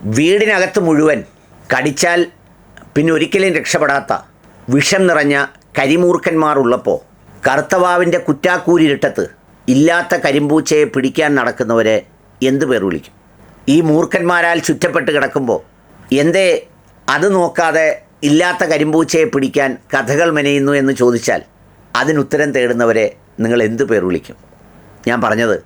വീടിനകത്ത് മുഴുവൻ കടിച്ചാൽ പിന്നെ ഒരിക്കലും രക്ഷപ്പെടാത്ത വിഷം നിറഞ്ഞ കരിമൂർഖന്മാരുള്ളപ്പോൾ കറുത്തവാവിന്റെ കുറ്റാക്കൂരിട്ടത്ത് ഇല്ലാത്ത കരിമ്പൂച്ചയെ പിടിക്കാൻ നടക്കുന്നവരെ എന്ത് പേർ വിളിക്കും? ഈ മൂർഖന്മാരാൽ ചുറ്റപ്പെട്ട് കിടക്കുമ്പോൾ എന്തേ അത് നോക്കാതെ ഇല്ലാത്ത കരിമ്പൂച്ചയെ പിടിക്കാൻ കഥകൾ മെനയുന്നു എന്ന് ചോദിച്ചാൽ അതിനുത്തരം തേടുന്നവരെ നിങ്ങൾ എന്ത് പേർ വിളിക്കും? ഞാൻ പറഞ്ഞത്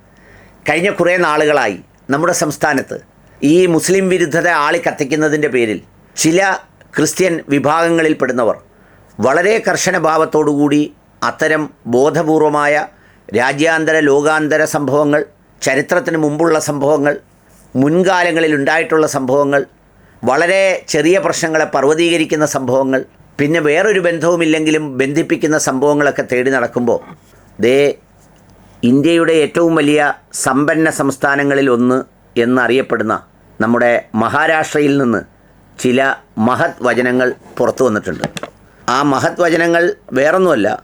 കഴിഞ്ഞ കുറേ നാളുകളായി നമ്മുടെ സംസ്ഥാനത്ത് ഈ മുസ്ലിം വിരുദ്ധത ആളി കത്തിക്കുന്നതിന്റെ പേരിൽ ചില ക്രിസ്ത്യൻ വിഭാഗങ്ങളിൽപ്പെടുന്നവർ വളരെ കർശന ഭാവത്തോടുകൂടി അത്തരം ബോധപൂർവമായ രാജ്യാന്തര ലോകാന്തര സംഭവങ്ങൾ ചരിത്രത്തിന് മുമ്പുള്ള സംഭവങ്ങൾ മുൻകാലങ്ങളിൽ ഉണ്ടായിട്ടുള്ള സംഭവങ്ങൾ വളരെ ചെറിയ പ്രശ്നങ്ങളെ പർവതീകരിക്കുന്ന സംഭവങ്ങൾ പിന്നെ വേറൊരു ബന്ധവുമില്ലെങ്കിലും ബന്ധിപ്പിക്കുന്ന സംഭവങ്ങളൊക്കെ തേടി നടക്കുമ്പോൾ ദേ ഇന്ത്യയുടെ ഏറ്റവും വലിയ സമ്പന്ന സംസ്ഥാനങ്ങളിൽ ഒന്ന് എന്നറിയപ്പെടുന്ന നമ്മുടെ മഹാരാഷ്ട്രയിൽ നിന്ന് ചില മഹത് വചനങ്ങൾ പുറത്തു വന്നിട്ടുണ്ട്. ആ മഹത് വചനങ്ങൾ വേറൊന്നുമല്ല.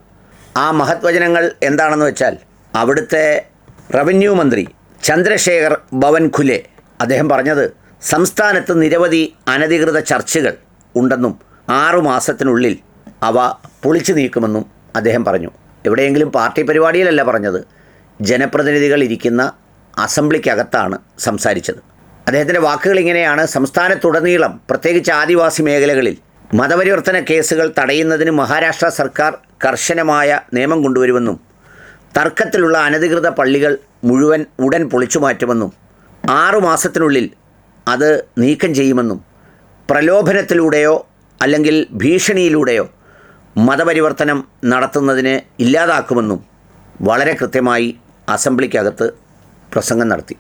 ആ മഹത് വചനങ്ങൾ എന്താണെന്ന് വെച്ചാൽ അവിടുത്തെ റവന്യൂ മന്ത്രി ചന്ദ്രശേഖർ ഭവൻ ഖുലെ അദ്ദേഹം പറഞ്ഞത് സംസ്ഥാനത്ത് നിരവധി അനധികൃത ചർച്ചുകൾ ഉണ്ടെന്നും ആറു മാസത്തിനുള്ളിൽ അവ പൊളിച്ചു നീക്കുമെന്നും അദ്ദേഹം പറഞ്ഞു. എവിടെയെങ്കിലും പാർട്ടി പരിപാടിയിലല്ല പറഞ്ഞത്. ജനപ്രതിനിധികൾ ഇരിക്കുന്ന അസംബ്ലിക്കകത്താണ് സംസാരിച്ചത്. അദ്ദേഹത്തിന്റെ വാക്കുകൾ ഇങ്ങനെയാണ്. സംസ്ഥാനത്തുടനീളം പ്രത്യേകിച്ച് ആദിവാസി മേഖലകളിൽ മതപരിവർത്തന കേസുകൾ തടയുന്നതിന് മഹാരാഷ്ട്ര സർക്കാർ കർശനമായ നിയമം കൊണ്ടുവരുമെന്നും തർക്കത്തിലുള്ള അനധികൃത പള്ളികൾ മുഴുവൻ ഉടൻ പൊളിച്ചു മാറ്റുമെന്നും ആറു മാസത്തിനുള്ളിൽ അത് നീക്കം ചെയ്യുമെന്നും പ്രലോഭനത്തിലൂടെയോ അല്ലെങ്കിൽ ഭീഷണിയിലൂടെയോ മതപരിവർത്തനം നടത്തുന്നതിന് ഇല്ലാതാക്കുമെന്നും വളരെ കൃത്യമായി അസംബ്ലിക്കകത്ത് പ്രസംഗം നടത്തി.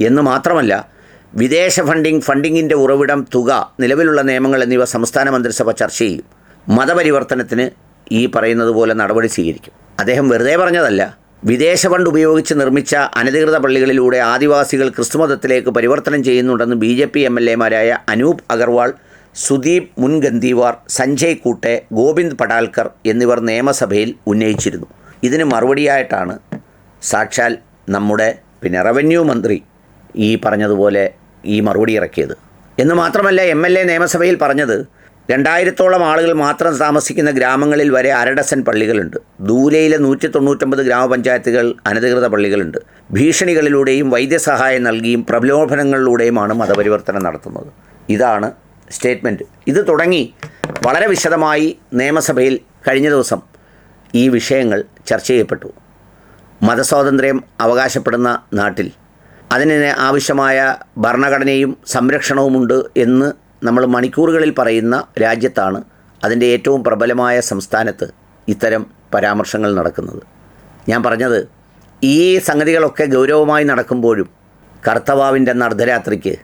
എന്ന് മാത്രമല്ല വിദേശ ഫണ്ടിംഗ് ഫണ്ടിങ്ങിന്റെ ഉറവിടം തുക നിലവിലുള്ള നിയമങ്ങൾ എന്നിവ സംസ്ഥാന മന്ത്രിസഭ ചർച്ച ചെയ്യും. മതപരിവർത്തനത്തിന് ഈ പറയുന്നത് പോലെ നടപടി സ്വീകരിക്കും. അദ്ദേഹം വെറുതെ പറഞ്ഞതല്ല. വിദേശ ഫണ്ട് ഉപയോഗിച്ച് നിർമ്മിച്ച അനധികൃത പള്ളികളിലൂടെ ആദിവാസികൾ ക്രിസ്തുമതത്തിലേക്ക് പരിവർത്തനം ചെയ്യുന്നുണ്ടെന്ന് B J P M L എമാരായ Anoop Agarwal Sudeep Mungantiwar Sanjay Kute Govind Padalkar എന്നിവർ നിയമസഭയിൽ ഉന്നയിച്ചിരുന്നു. ഇതിന് മറുപടിയായിട്ടാണ് സാക്ഷാൽ നമ്മുടെ പിന്നെ റവന്യൂ മന്ത്രി ഈ പറഞ്ഞതുപോലെ ഈ മറുപടി ഇറക്കിയത്. എന്ന് മാത്രമല്ല എം എൽ എ നിയമസഭയിൽ പറഞ്ഞത് രണ്ടായിരത്തോളം ആളുകൾ മാത്രം താമസിക്കുന്ന ഗ്രാമങ്ങളിൽ വരെ അരഡസൻ പള്ളികളുണ്ട്. ദൂലയിലെ നൂറ്റി തൊണ്ണൂറ്റൊമ്പത് ഗ്രാമപഞ്ചായത്തുകൾ അനധികൃത പള്ളികളുണ്ട്. ഭീഷണികളിലൂടെയും വൈദ്യസഹായം നൽകിയും പ്രലോഭനങ്ങളിലൂടെയുമാണ് മതപരിവർത്തനം നടത്തുന്നത്. ഇതാണ് സ്റ്റേറ്റ്മെന്റ് ഇത് തുടങ്ങി വളരെ വിശദമായി നിയമസഭയിൽ കഴിഞ്ഞ ദിവസം ഈ വിഷയങ്ങൾ ചർച്ച ചെയ്യപ്പെട്ടു. മതസ്വാതന്ത്ര്യം അവകാശപ്പെടുന്ന നാട്ടിൽ അതിന് ആവശ്യമായ ഭരണഘടനയും സംരക്ഷണവുമുണ്ട് എന്ന് നമ്മൾ മണിക്കൂറുകളിൽ പറയുന്ന രാജ്യത്താണ് അതിന്റെ ഏറ്റവും പ്രബലമായ സംസ്ഥാനത്ത് ഇത്തരം പരാമർശങ്ങൾ നടക്കുന്നത്. ഞാൻ പറഞ്ഞത് ഈ സംഗതികളൊക്കെ ഗൗരവമായി നടക്കുമ്പോഴും കർത്തവാവിന്റെ അർദ്ധരാത്രിക്ക്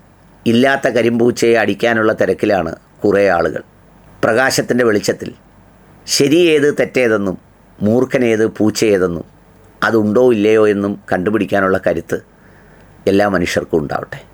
ഇല്ലാത്ത കരിമ്പൂച്ചയെ അടിക്കാനുള്ള തിരക്കിലാണ് കുറേ ആളുകൾ. പ്രകാശത്തിന്റെ വെളിച്ചത്തിൽ ശരിയേത് തെറ്റേതെന്നും മൂർഖനേത് പൂച്ചയേതെന്നും അതുണ്ടോ ഇല്ലയോ എന്നും കണ്ടുപിടിക്കാനുള്ള കരുത്ത് എല്ലാ മനുഷ്യർക്കും ഉണ്ടാവട്ടെ.